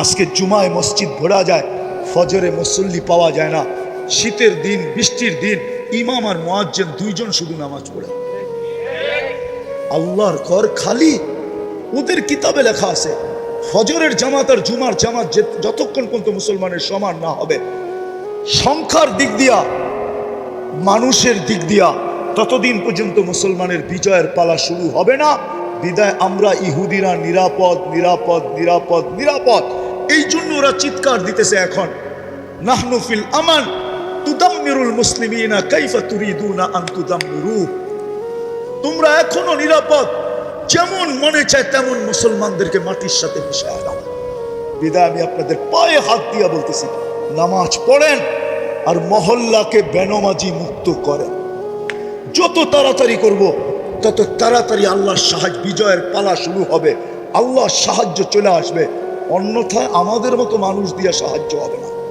আজকে জুমায় মসজিদ ভরা যায়, ফজরে মুসল্লি পাওয়া যায় না। শীতের দিন, বৃষ্টির দিন, ইমাম আর মোয়াজ্জেন দুইজন শুধু নামাজ পড়ে। আল্লাহর ঘর খালি, ওদের কিতাবে লেখা আছে, ফজরের জামাত আর জুমার জামাত যতক্ষণ পর্যন্ত মুসলমানের সমান না হবে, সংখ্যার দিক দিয়া, মানুষের দিক দিয়া, ততদিন পর্যন্ত মুসলমানের বিজয়ের পালা শুরু হবে না। বিদায় আমরা ইহুদিরা নিরাপদ নিরাপদ নিরাপদ নিরাপদ। এই জন্য ওরা চিৎকার দিতেছে এখন। নাহনুফিল আমান তুদাম্মিরুল মুসলিমিনা কাইফা তুরিদুনা আন তুদাম্মিরু। তোমরা এখনও নিরাপদ, যেমন মনে চায় তেমন মুসলমানদেরকে মাটির সাথে মিশায় দাও। বিদায়, আমি আপনাদের পায়ে হাত দিয়া বলতেছি, নামাজ পড়েন আর মহল্লাকে বেনমাজি মুক্ত করেন। যত তাড়াতাড়ি করব তত তাড়াতাড়ি আল্লাহর সাহায্য, বিজয়ের পালা শুরু হবে। আল্লাহর সাহায্য চলে আসবে। অন্যথায় আমাদের মতো মানুষ দিয়ে সাহায্য হবে না।